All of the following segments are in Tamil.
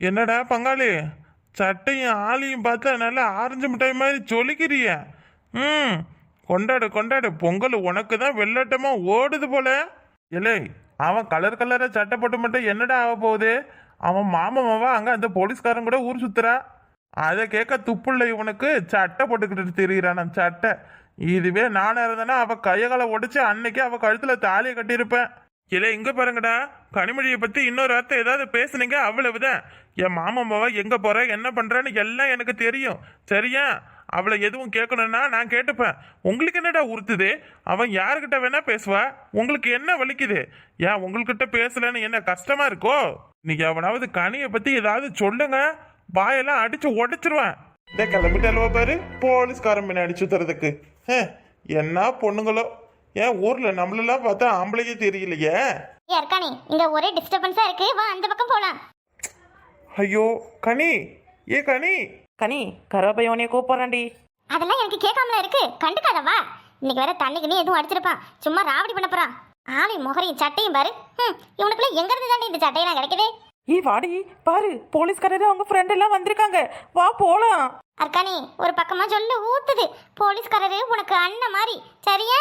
என்னடா பங்காளி? சட்டையும் ஆளையும் பார்த்தா நல்லா ஆரஞ்சு மிட்டாய் மாதிரி சொலிக்கிறிய ம் கொண்டாடு கொண்டாடு. பொங்கல் உனக்கு தான் வெள்ளட்டமாக ஓடுது போல. இல்லை அவன் கலர் கலராக சட்டை போட்டு மட்டும் என்னடா ஆக போகுது? அவன் மாமாவா அங்கே அந்த போலீஸ்காரன் கூட ஊர் சுத்துறா? அதை கேட்க துப்புள்ள இவனுக்கு சட்டை போட்டுக்கிட்டு திரியிறான் சட்டை. இதுவே நானாக இருந்தேன்னா அவள் கையகளை உடச்சி அன்னைக்கு அவள் கழுத்தில் தாலியை கட்டியிருப்பேன். இல்ல இங்க பாருங்கடா. கனிமொழியை பத்தி இன்னொரு வார்த்தை ஏதாவது பேசுனீங்க அவ்வளவுதான். என் மாமாவை எங்க போற என்ன பண்றான்னு எல்லாம் எனக்கு தெரியும். சரியா? அவளை எதுவும் கேட்கணும்னா நான் கேட்டுப்பேன். உங்களுக்கு என்னடா உறுத்துது? அவன் யாருக்கிட்ட வேணா பேசுவா? உங்களுக்கு என்ன வலிக்குது? ஏன் உங்கள்கிட்ட பேசலன்னு என்ன கஷ்டமா இருக்கோ? நீங்க எவனாவது கனியை பத்தி ஏதாவது சொல்லுங்க. வாயெல்லாம் அடிச்சு உடைச்சிருவேன். கிளம்பிட்டு அல்வா பாரு. போலீஸ்காரன் பின்னாடி சுத்துறதுக்கு. என்ன பொண்ணுங்களோ? ஏன் ஊர்ல நம்மளெல்லாம் பார்த்தா ஆம்பளையே தெரியலையே? ஏ இருக்கானே இங்க ஒரே டிஸ்டர்பன்ஸா இருக்கு. வா அந்த பக்கம் போலாம். ஐயோ கனி. ஏ கனி. கனி கருவாப்பைய உன்னைய கூப்பிட்றான்டி. அதெல்லாம் எனக்கு கேட்காமல இருக்கு. கண்டுக்காத வா. இன்னைக்கு வேற தண்ணிக்கு நீ எதுவும் அடிச்சிருப்பான் சும்மா ராவடி பண்ண போறான் ஆளை முகரையும் சட்டையும் பாரு. ஹம், இவனுக்குள்ள எங்க இருந்து தாண்டி இந்த சட்டையெல்லாம் கிடைக்குது? ஈ வாடி பாரு. போலீஸ்காரரு அவங்க ஃப்ரெண்ட் எல்லாம் வந்திருக்காங்க. வா போலாம். அர்க்கானி ஒரு பக்கமா சொல்லு ஊத்துது. போலீஸ்காரரு உனக்கு அண்ணன் மாதிரி. சரியா?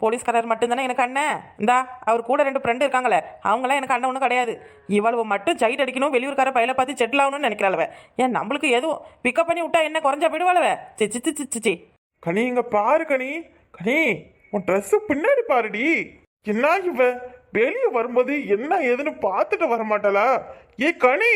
போலீஸ்காரர் மட்டும்தானே எனக்கு அண்ணன்? இந்தா அவர் கூட ரெண்டு ஃப்ரெண்டு இருக்காங்களே அவங்களாம் எனக்கு அண்ணன் ஒன்றும் கிடையாது. இவ்வளவு மட்டும் சைட் அடிக்கணும் வெளியூர்கார பையில பார்த்து செட்டில் ஆகணும்னு நினைக்கிறாளவ. ஏன் நம்மளுக்கு எதுவும் பிக்கப் பண்ணி விட்டா என்ன குறைஞ்சா விடுவாளவ? சி சி சி சி சி கனி இங்க பாரு கனி. கனி உன் ட்ரெஸ் பின்னாடி பாருடி. என்ன இவ? வெளியே வரும்போது என்ன ஏதுன்னு பார்த்துட்டு வர மாட்டாளா ஏ கனி.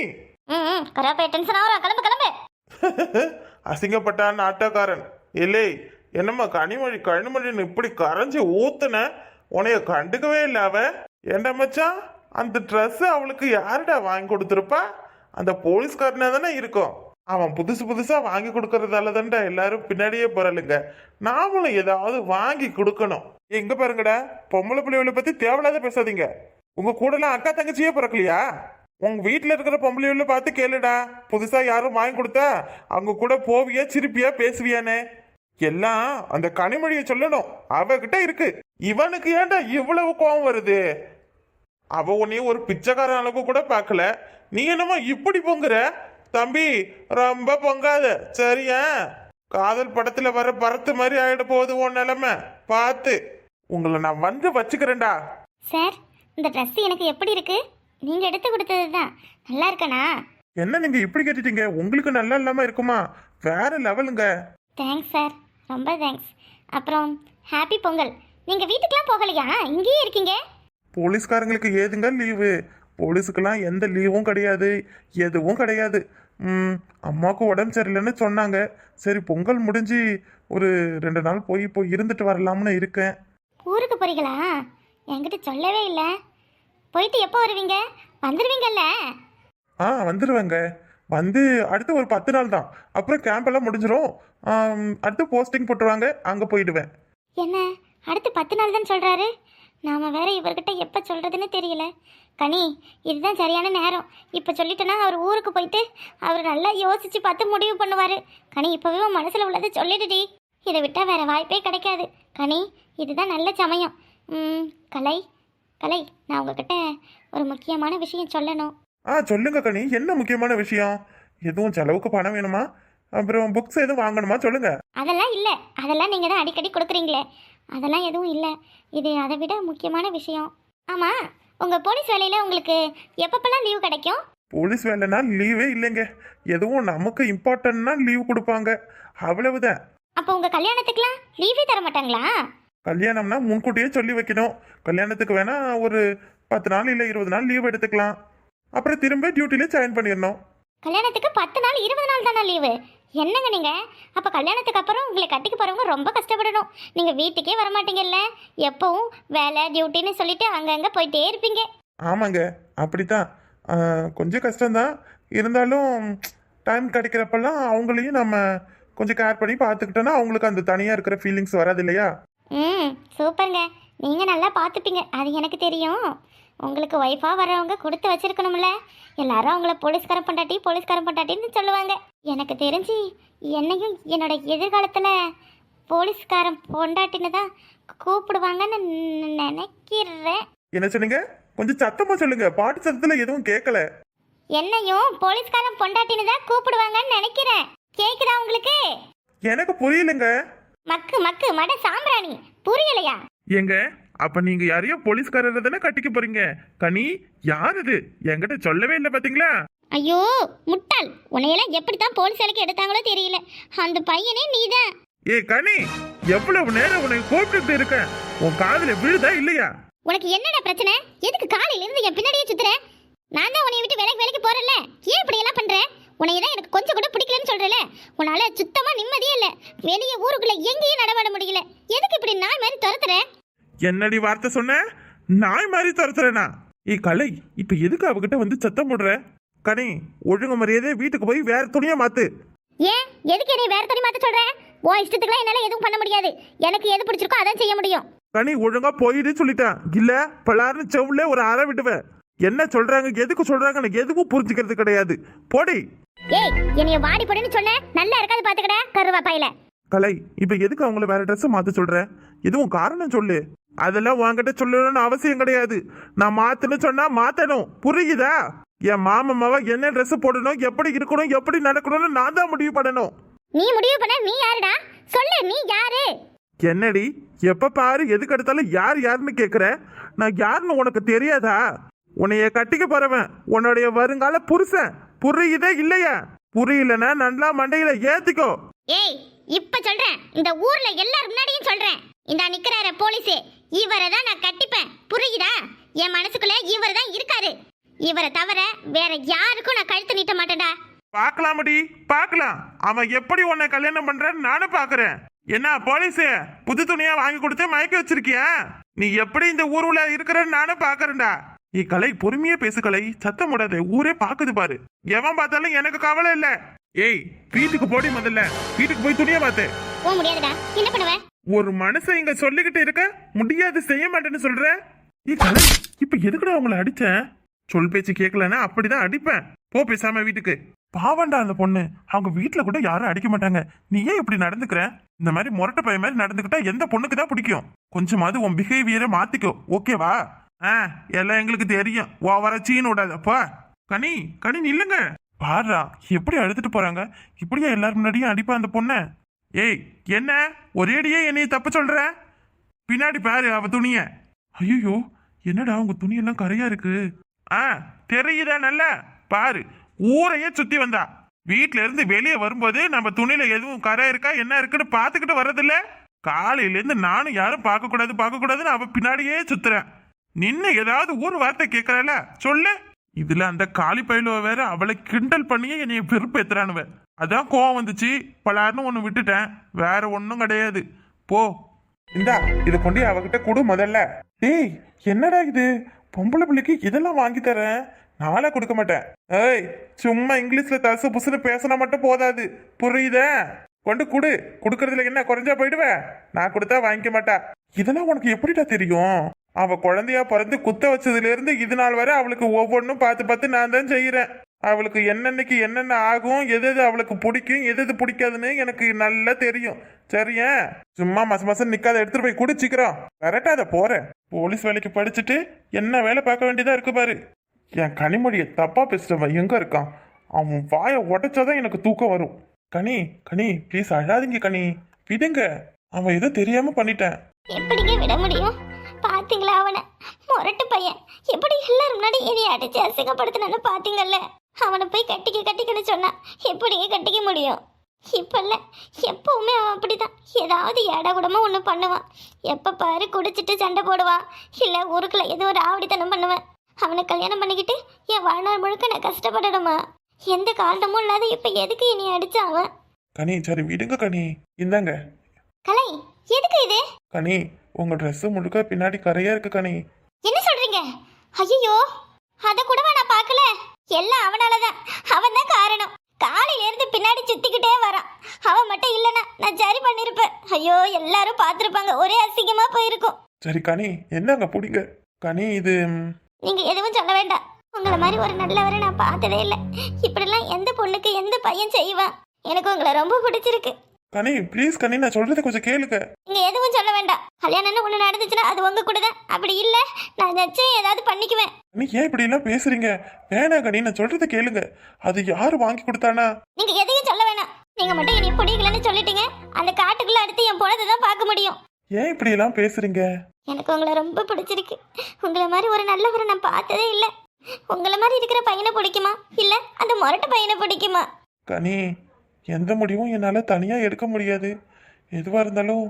ம் ம் கராப்பே டென்ஷன் ஆகிறோம் கிளம்பு கிளம்பு. அசிங்கப்பட்டான் ஆட்டோக்காரன் இல்லை என்னம்மா கனிமொழி கனிமொழின்னு இப்படி கரைஞ்சி ஊத்துன? உன்னைய கண்டுக்கவே இல்லை அவ. ஏண்டா மச்சான்? அந்த ட்ரெஸ் அவளுக்கு யாருடா வாங்கி கொடுத்துருப்பா? அந்த போலீஸ்காரனே தானே இருக்கும். அவன் புதுசு புதுசாக வாங்கி கொடுக்கறதால தான்டா எல்லாரும் பின்னாடியே போறலுங்க நாமளும் ஏதாவது வாங்கி கொடுக்கணும். எங்க பாருங்கடா. பொம்பளை பிள்ளைகளை பத்தி தேவையில்லாத பேசாதீங்க. உங்க கூடலாம் அக்கா தங்கச்சியே பிறக்கலையா? உங்க வீட்டில் இருக்கிற பொம்பளையுள்ள பார்த்து கேளுடா. புதுசா யாரும் வாங்கி கொடுத்தா அவங்க கூட போவியா சிரிப்பியா பேசுவியானே எல்லாம் அந்த கனிமொழியை சொல்லணும். அவகிட்ட இருக்கு. இவனுக்கு ஏன்டா இவ்வளவு கோவம் வருது? அவ உன்னைய ஒரு பிச்சைக்காரன் அளவு கூட பார்க்கல. நீ என்னமோ இப்படி பொங்குற? தம்பி ரொம்ப பொங்காத. சரியா? காதல் படத்துல வர பரத்து மாதிரி ஆயிட போகுது உன் நிலைமை. பார்த்து. உங்களை நான் வந்து வச்சுக்கிறேன்டா. சார் இந்த ட்ரெஸ் எனக்கு எப்படி இருக்கு? நீங்க எடுத்து கொடுத்தது தான். நல்லா இருக்கனா? என்ன நீங்க இப்படி கேட்டுட்டீங்க? உங்களுக்கு நல்லா இல்லாம இருக்குமா? வேற லெவலுங்க தேங்க்ஸ் சார் ரொம்ப தேங்க்ஸ் அப்புறம் ஹாப்பி பொங்கல். நீங்க வீட்டுக்குலாம் போகலையா? இங்கேயே இருக்கீங்க? போலீஸ்காரங்களுக்கு ஏதுங்க லீவு போலீஸுக்கெல்லாம் எந்த லீவும் கிடையாது. எதுவும் கிடையாது. ம், அம்மாவுக்கு உடம்பு சரியில்லைன்னு சொன்னாங்க. சரி பொங்கல் முடிஞ்சு ஒரு ரெண்டு நாள் போய் போய் இருந்துட்டு வரலாம்னு இருக்கேன். ஊருக்கு போறீங்களா? என்கிட்ட சொல்லவே இல்லை. போயிட்டு எப்போ வருவீங்க? வந்துடுவீங்கல்ல ஆ வந்துடுவேங்க வந்து அடுத்து ஒரு பத்து நாள் தான். அப்புறம் கேம்ப் எல்லாம் முடிஞ்சிடும் அடுத்து போஸ்டிங் போட்டுருவாங்க. அங்கே போயிடுவேன். என்ன? அடுத்து பத்து நாள் தான் சொல்றாரு? நாம வேற இவர்கிட்ட எப்போ சொல்றதுன்னு தெரியல. கனி இதுதான் சரியான நேரம். இப்போ சொல்லிட்டேன்னா அவர் ஊருக்கு போயிட்டு அவர் நல்லா யோசிச்சு பார்த்து முடிவு பண்ணுவார். கனி இப்போவே உன் மனசில் உள்ளதை சொல்லிடுடி. இதை விட்டால் வேற வாய்ப்பே கிடைக்காது. கனி இதுதான் நல்ல சமயம். கலை கலை நான் உங்ககிட்ட ஒரு முக்கியமான விஷயம் சொல்லணும். ஆ சொல்லுங்க கனி. என்ன முக்கியமான விஷயம்? எதுவும் செலவுக்கு பணம் வேணுமா? அப்புறம் புக்ஸ் எதுவும் வாங்கணுமா? சொல்லுங்க. அதெல்லாம் இல்லை. அதெல்லாம் நீங்கள் தான் அடிக்கடி கொடுக்குறீங்களே. அதெல்லாம் எதுவும் இல்லை. இது அதை விட முக்கியமான விஷயம். ஆமாம் உங்கள் போலீஸ் வேலையில் உங்களுக்கு எப்பப்பெல்லாம் லீவு கிடைக்கும்? போலீஸ் வேலைனா லீவே இல்லைங்க. எதுவும் நமக்கு இம்பார்ட்டன்ட்னா லீவ் கொடுப்பாங்க. அவ்வளவுதான். அப்போ உங்கள் கல்யாணத்துக்குலாம் லீவே தர மாட்டாங்களா? கல்யாணம்னா முன்கூட்டியே சொல்லி வைக்கணும். கல்யாணத்துக்கு வேணா ஒரு பத்து நாள் இல்லை இருபது நாள் லீவ் எடுத்துக்கலாம். அப்புறம் திரும்ப டியூட்டிலே ஜாயின் பண்ணிடணும். கல்யாணத்துக்கு பத்து நாள் இருபது நாள் தானே லீவு என்னங்க நீங்கள் அப்போ கல்யாணத்துக்கு அப்புறம் உங்களை கட்டிக்க போகிறவங்க ரொம்ப கஷ்டப்படணும். நீங்கள் வீட்டுக்கே வர மாட்டீங்கல்ல எப்பவும் வேலை டியூட்டின்னு சொல்லிட்டு அங்கங்கே போயிட்டே இருப்பீங்க. ஆமாங்க அப்படித்தான். கொஞ்சம் கஷ்டம்தான். இருந்தாலும் டைம் கிடைக்கிறப்பெல்லாம் அவங்களையும் நம்ம கொஞ்சம் கேர் பண்ணி பார்த்துக்கிட்டோன்னா அவங்களுக்கு அந்த தனியாக இருக்கிற ஃபீலிங்ஸ் வராது இல்லையா? ம் சூப்பருங்க. நீங்கள் நல்லா பார்த்துப்பீங்க. அது எனக்கு தெரியும். உங்களுக்கு ஒய்ஃபாக வரவங்க கொடுத்து வச்சிருக்கணும்ல. எல்லாரும் அவங்கள போலீஸ்காரன் பொண்டாட்டி போலீஸ்காரன் பொண்டாட்டின்னு சொல்லுவாங்க. எனக்கு தெரிஞ்சு என்னையும் என்னோட எதிர்காலத்தில் போலீஸ்காரன் பொண்டாட்டின்னு தான் கூப்பிடுவாங்கன்னு நினைக்கிறேன். என்ன சொன்னீங்க? கொஞ்சம் சத்தமாக சொல்லுங்க. பாட்டு சத்தத்தில் எதுவும் கேட்கல என்னையும் போலீஸ்காரன் பொண்டாட்டின்னு தான் கூப்பிடுவாங்கன்னு நினைக்கிறேன். கேக்குதா உங்களுக்கு? எனக்கு புரியலங்க. மக்கு மக்கு மட சாம்பிராணி. புரியலையா? ஏங்க அப்ப நீங்க யாரையோ போலீஸ்காரரை தானே கட்டிக்க போறீங்க? கனி யார் இது? என்கிட்ட சொல்லவே இல்லை பாத்தீங்களா? ஐயோ முட்டாள். உன்னையெல்லாம் எப்படித்தான் போலீஸ் வேலைக்கு எடுத்தாங்களோ தெரியல. அந்த பையனே நீதான். ஏ கனி எவ்வளவு நேரம் உன்னை கூப்பிட்டு இருக்கேன் உன் காதுல விழுதா இல்லையா? உனக்கு என்னடா பிரச்சனை? எதுக்கு காலையில இருந்து என் பின்னாடியே சுத்துற? நான் தான் உன்னை விட்டு வேலைக்கு வேலைக்கு போறேன்ல. ஏன் இப்படி எல்லாம் பண்ற? உன்னைய தான் எனக்கு கொஞ்சம் கூட பிடிக்கலன்னு சொல்றல. உன்னால சுத்தமா நிம்மதியே இல்ல. வெளிய ஊருக்குள்ள எங்கேயும் நடமாட முடியல. எதுக்கு இப்படி நாய் மாதிரி துரத்துற? என்னடி வார்த்தை சொன்ன? நாய் மாதிரி துரத்துறேனா? ஏ கலை இப்ப எதுக்கு அவகிட்ட வந்து சத்தம் போடுற? கனி ஒழுங்கு மரியாதை வீட்டுக்கு போய் வேற துணியை மாத்து. ஏன்? எதுக்கு என்னை வேற துணி மாத்த சொல்ற? உன் இஷ்டத்துக்குலாம் என்னால எதுவும் பண்ண முடியாது. எனக்கு எது பிடிச்சிருக்கோ அதான் செய்ய முடியும். கனி ஒழுங்கா போயிடு சொல்லிட்டேன். இல்ல பலாருன்னு செவுல ஒரு அறை விடுவேன் என்ன சொல்றாங்க எதுக்கு சொல்றாங்க எனக்கு எதுவும் புரிஞ்சுக்கிறது கிடையாது. போடி. ஏய் என்னைய வாடி போடுன்னு சொன்ன? நல்லா இருக்காது பாத்துக்கடா கருவா பையில கலை இப்ப எதுக்கு அவங்கள வேற ட்ரெஸ் மாத்த சொல்ற? எதுவும் காரணம் சொல்லு. அதெல்லாம் உன்கிட்ட சொல்லணும்னு அவசியம் கிடையாது. நான் மாத்துன்னு சொன்னா மாத்தணும். புரியுதா? என் மாமம்மாவ என்ன Dress போடணும் எப்படி இருக்கணும் எப்படி நடக்கணும்னு நான் தான் முடிவு பண்ணணும். நீ முடிவு பண்ண நீ யாருடா? சொல்லு நீ யாரு? என்னடி? எப்ப பாரு எதுக்கு எடுத்தாலும் யார் யாருன்னு கேக்குற? நான் யாருன்னு உனக்கு தெரியாதா? உன்னைய கட்டிக்க போறவன் உன்னுடைய வருங்கால புருஷன். புரியுதே இல்லையா? புரியலன்னா நல்லா மண்டையில ஏத்திக்கோ. ஏய் இப்ப சொல்றேன். இந்த ஊர்ல எல்லாரும் முன்னாடியும் சொல்றேன். இந்த நிக்கிறார போலீஸ். இவரை தான் நான் கட்டிப்பேன். புரியுதா? என் மனசுக்குள்ள இவர் தான் இருக்காரு. இவரை தவிர வேற யாருக்கும் நான் கழுத்து நீட்ட மாட்டேன்டா. பார்க்கலாமடி பார்க்கலாம். அவன் எப்படி உன்னை கல்யாணம் பண்றான்னு நானும் பாக்குறேன் என்ன போலீஸ்? புது துணியா வாங்கி கொடுத்து மயக்க வச்சிருக்கியா? நீ எப்படி இந்த ஊருல இருக்கிறன்னு நானும் பாக்குறேன்டா நீ கலை பொறுமையா பேசு கலை. சத்தம் விடாத ஊரே பாக்குது பாரு. எவன் பார்த்தாலும் எனக்கு கவலை இல்ல. ஏய் வீட்டுக்கு போடி முதல்ல. வீட்டுக்கு போய் துணியை பார்த்து. போக முடியாதுடா. என்ன பண்ணுவ? ஒரு மனுஷன் இங்க சொல்லிக்கிட்டு இருக்க முடியாது செய்ய மாட்டேன்னு சொல்ற? இப்ப எதுக்குடா அவங்கள அடிச்சேன் சொல் பேச்சு கேட்கலன்னா அப்படிதான் அடிப்பேன். போ பேசாம வீட்டுக்கு. பாவண்டா அந்த பொண்ணு. அவங்க வீட்டுல கூட யாரும் அடிக்க மாட்டாங்க. நீ ஏன் இப்படி நடந்துக்கிற? இந்த மாதிரி முரட்ட பையன் மாதிரி நடந்துக்கிட்டா எந்த பொண்ணுக்கு தான் பிடிக்கும்? கொஞ்சமாவது உன் பிஹேவியரை மாத்திக்கோ. ஓகேவா ஆ எல்லாம் எங்களுக்கு தெரியும். ஓவர சீன் விடாதப்பா கனி கனி இல்லைங்க பாடுறா எப்படி அழுதுட்டு போறாங்க? இப்படியா எல்லாரும் முன்னாடியும் அடிப்பா அந்த பொண்ணை? ஏய் என்ன? ஒரேடியே என்னைய தப்பு சொல்ற? பின்னாடி பாரு அவ துணிய. ஐயோ என்னடா உங்க துணியெல்லாம் கரையா இருக்கு? ஆ தெரியுதா நல்ல? பாரு ஊரையே சுத்தி வந்தா. வீட்ல இருந்து வெளியே வரும்போது நம்ம துணியில எதுவும் கரை இருக்கா என்ன இருக்குன்னு பாத்துக்கிட்டு வர்றதில்ல. காலையில இருந்து நானும் யாரும் பார்க்க கூடாது பார்க்க கூடாதுன்னு அவ பின்னாடியே சுத்துறேன் நின்னு ஏதாவது ஊர் வார்த்தை கேட்கறல சொல்லு. இதுல அந்த காளி பயிலுவ வேற அவளை கிண்டல் பண்ணியே என்னைய வெறுப்பேத்துறானுவ. அதான் கோவம் வந்துச்சு. பலாருன்னு ஒன்று விட்டுட்டேன். வேற ஒன்றும் கிடையாது. போ. இந்தா இதை கொண்டு அவகிட்ட கொடு முதல்ல. டேய் என்னடா இது? பொம்பளை பிள்ளைக்கு இதெல்லாம் வாங்கி தரேன். நாளா கொடுக்க மாட்டேன். ஏய் சும்மா இங்கிலீஷ்ல தசு புசுன்னு பேசினா மட்டும் போதாது. புரியுதா? கொண்டு குடு. குடுக்கறதுல என்ன குறைஞ்சா போயிடுவேன் நான் கொடுத்தா வாங்கிக்க மாட்டா. இதெல்லாம் உனக்கு எப்படிடா தெரியும்? அவ குழந்தையா பிறந்து குத்த வச்சதுல இருந்து இது நாள் வரை அவளுக்கு ஒவ்வொன்றும் பார்த்து பார்த்து நான் தான் செய்கிறேன். அவளுக்கு என்னென்னக்கு என்னென்ன ஆகும் எது எது அவளுக்கு பிடிக்கும் எது எது பிடிக்காதுன்னு எனக்கு நல்லா தெரியும். சரியா சும்மா மச மசம் நிக்காத எடுத்துட்டு போய் குடிச்சிக்கிறோம் கரெக்டா அதை போறேன் போலீஸ் வேலைக்கு படிச்சுட்டு என்ன வேலை பார்க்க வேண்டியதா இருக்கு பாரு. என் கனிமொழியை தப்பா பேசுறவன் எங்க இருக்கான்? அவன் வாயை உடைச்சாதான் எனக்கு தூக்கம் வரும். கனி கனி ப்ளீஸ் அழாதீங்க கனி. விடுங்க. அவன் ஏதோ தெரியாம பண்ணிட்டேன். எப்படிங்க விட முடியும்? பாத்தீங்களா அவனை? முரட்டு பையன். எப்படி எல்லாரும் முன்னாடி என்னை அடிச்சு அசிங்கப்படுத்தினான்னு பாத்தீங்கல்ல? அவனை போய் கட்டிக்க கட்டிக்கன்னு சொன்னா எப்படிங்க கட்டிக்க முடியும்? இப்பல்ல எப்பவுமே அவன் அப்படிதான் ஏதாவது ஏடா கூடமா ஒன்று பண்ணுவான். எப்போ பாரு குடிச்சிட்டு சண்டை போடுவான். இல்லை ஊருக்குள்ள ஏதோ ஒரு ஆவடித்தனம் பண்ணுவேன். அவனை கல்யாணம் பண்ணிக்கிட்டு என் வாழ்நாள் முழுக்க நான் கஷ்டப்படணுமா? எந்த காரணமும் இல்லாத இப்போ எதுக்கு என்னை அடிச்சான் அவன்? கனி சரி விடுங்க கனி. இந்தாங்க. கலை எதுக்கு இது? கனி உங்க Dress முழுக்க பின்னாடி கரையா இருக்கு கனி. என்ன சொல்றீங்க? ஐயோ அத கூடவா நான் பார்க்கல. எல்லாம் அவனாலதான். அவன் தான் காரணம். காலையில இருந்து பின்னாடி சுத்திக்கிட்டே வரான். அவன் மட்டும் இல்லனா நான் சரி பண்ணிருப்பேன். ஐயோ எல்லாரும் பார்த்திருப்பாங்க. ஒரே அசிங்கமா போயிருக்கும். சரி கனி என்னங்க பிடிங்க? கனி இது ம், நீங்க எதுவும் சொல்ல வேண்டாம். உங்களை மாதிரி ஒரு நல்லவரை நான் பார்த்ததே இல்லை. இப்படிலாம் எந்த பொண்ணுக்கு எந்த பையன் செய்வான்? எனக்கு உங்களை ரொம்ப பிடிச்சிருக்கு. கனி ப்ளீஸ் கனி நான் சொல்றதை கொஞ்சம் கேளுங்க. நீங்க எதுவும் சொல்ல வேண்டாம். கல்யாணம்னு ஒண்ணு நடந்துச்சுன்னா அது உங்க கூட தான். அப்படி இல்ல நான் நிச்சயம் ஏதாவது பண்ணிக்குவேன். கனி ஏன் இப்படி எல்லாம் பேசுறீங்க? வேணாம் கனி நான் சொல்றதை கேளுங்க. அது யாரு வாங்கி கொடுத்தானா? நீங்க எதையும் சொல்ல வேணாம். நீங்க மட்டும் என்னை பிடிக்கலன்னு சொல்லிட்டீங்க. அந்த காட்டுக்குள்ள அடுத்து என் பொழுது தான் பார்க்க முடியும். ஏன் இப்படி எல்லாம் பேசுறீங்க? எனக்கு உங்களை ரொம்ப பிடிச்சிருக்கு. உங்களை மாதிரி ஒரு நல்லவரை நான் பார்த்ததே இல்லை. உங்களை மாதிரி இருக்கிற பையனை பிடிக்குமா? இல்ல அந்த முரட்டு பையனை பிடிக்குமா? கனி எந்த முடிவும் என்னால தனியா எடுக்க முடியாது. எதுவா இருந்தாலும்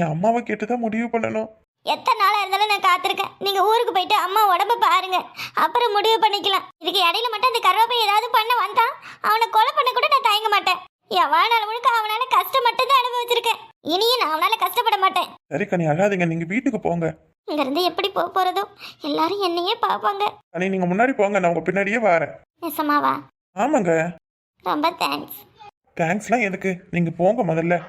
என் அம்மாவை கேட்டு தான் முடிவு பண்ணணும். எத்தனை நாளா இருந்தாலும் நான் காத்திருக்கேன். நீங்க ஊருக்கு போயிட்டு அம்மா உடம்ப பாருங்க. அப்புறம் முடிவு பண்ணிக்கலாம். இதுக்கு இடையில மட்டும் அந்த கருவாப்பை ஏதாவது பண்ண வந்தான். அவனை கொலை பண்ண கூட நான் தயங்க மாட்டேன். என் வாழ்நாள் முழுக்க அவனால கஷ்டம் மட்டும் தான் அனுபவிச்சிருக்கேன். இனியும் நான் அவனால கஷ்டப்பட மாட்டேன். சரி கனி அழாதீங்க. நீங்க வீட்டுக்கு போங்க. இங்க இருந்து எப்படி போக போறதோ? எல்லாரும் என்னையே பார்ப்பாங்க. கனி நீங்க முன்னாடி போங்க. நான் உங்க பின்னாடியே வரேன். நெசமாவா ஆமாங்க. ரொம்ப தேங்க்ஸ் தேங்க்ஸ்லாம் எதுக்கு? நீங்க போங்க முதல்ல.